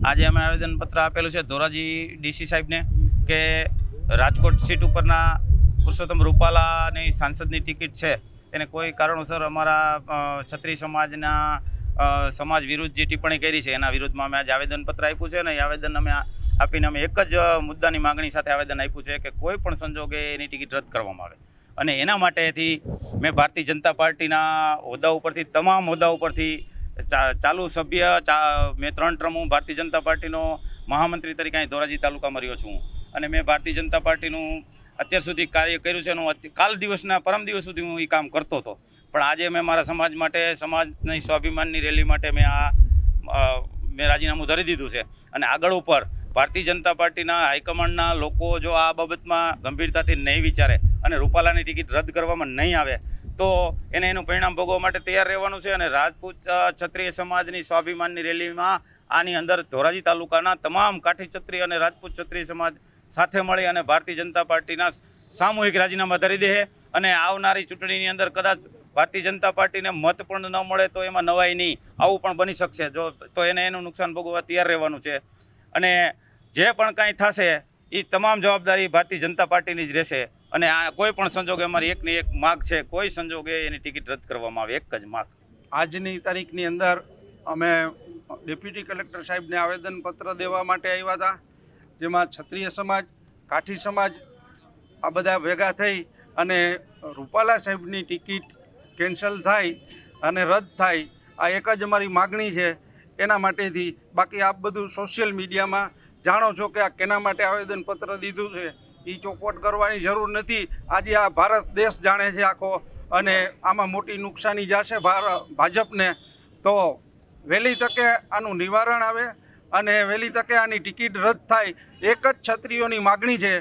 આજે અમે આવેદનપત્ર આપેલું છે ધોરાજી ડીસી સાહેબને કે રાજકોટ સીટ ઉપરના પુરુષોત્તમ રૂપાલાની સાંસદની ટિકિટ છે. એને કોઈ કારણોસર અમારા છત્રી સમાજના સમાજ વિરુદ્ધ જે ટિપ્પણી કરી છે એના વિરુદ્ધમાં અમે આજે આવેદનપત્ર આપ્યું છે અને એ આવેદન અમે આપીને અમે એક જ મુદ્દાની માગણી સાથે આવેદન આપ્યું છે કે કોઈ પણ સંજોગે એની ટિકિટ રદ કરવામાં આવે. અને એના માટેથી મેં ભારતીય જનતા પાર્ટીના હોદ્દા ઉપરથી, તમામ હોદ્દા ઉપરથી ચાલુ સભ્ય મેં ત્રણ ટર્મ હું ભારતીય જનતા પાર્ટીનો મહામંત્રી તરીકે અહીં ધોરાજી તાલુકામાં રહ્યો છું. અને મેં ભારતીય જનતા પાર્ટીનું અત્યાર સુધી કાર્ય કર્યું છે એનું કાલ દિવસના, પરમ દિવસ સુધી હું એ કામ કરતો હતો. પણ આજે મેં મારા સમાજ માટે, સમાજની સ્વાભિમાનની રેલી માટે મેં આ મેં રાજીનામું ધરી દીધું છે. અને આગળ ઉપર ભારતીય જનતા પાર્ટીના હાઈકમાન્ડના લોકો જો આ બાબતમાં ગંભીરતાથી નહીં વિચારે અને રૂપાલાની ટિકિટ રદ કરવામાં નહીં આવે તો એને એનું પરિણામ ભોગવવા માટે તૈયાર રહેવાનું છે અને રાજપૂત ક્ષત્રિય સમાજની સ્વાભિમાનની રેલીમાં આની અંદર ધોરાજી તાલુકાના તમામ કાઠી ક્ષત્રિય અને રાજપૂત ક્ષત્રિય સમાજ સાથે મળી અને ભારતીય જનતા પાર્ટીના સામૂહિક રાજીનામા ધરી દે અને આવનારી ચૂંટણીની અંદર કદાચ ભારતીય જનતા પાર્ટીને મત પણ ન મળે તો એમાં નવાઈ નહીં. આવું પણ બની શકશે. જો, તો એને એનું નુકસાન ભોગવવા તૈયાર રહેવાનું છે. અને જે પણ કાંઈ થશે એ તમામ જવાબદારી ભારતીય જનતા પાર્ટીની જ રહેશે. અને આ કોઈ પણ સંજોગે અમારી એકની એક માગ છે, કોઈ સંજોગે એની ટિકિટ રદ કરવામાં આવે, એક જ માગ. આજની તારીખની અંદર અમે ડેપ્યુટી કલેક્ટર સાહેબને આવેદનપત્ર દેવા માટે આવ્યા હતા, જેમાં ક્ષત્રિય સમાજ, કાઠી સમાજ આ બધા ભેગા થઈ અને રૂપાલા સાહેબની ટિકિટ કેન્સલ થાય અને રદ થાય. આ એક જ અમારી માગણી છે. એના માટેથી બાકી આપ બધું સોશિયલ મીડિયામાં જાણો છો કે આ કેના માટે આવેદનપત્ર દીધું છે. એ ચોખવટ કરવાની જરૂર નથી. આજે આ ભારત દેશ જાણે છે આખો અને આમાં મોટી નુકસાની જશે ભાજપને. તો વહેલી તકે આનું નિવારણ આવે અને વહેલી તકે આની ટિકિટ રદ થાય. એક જ છત્રીઓની માગણી છે.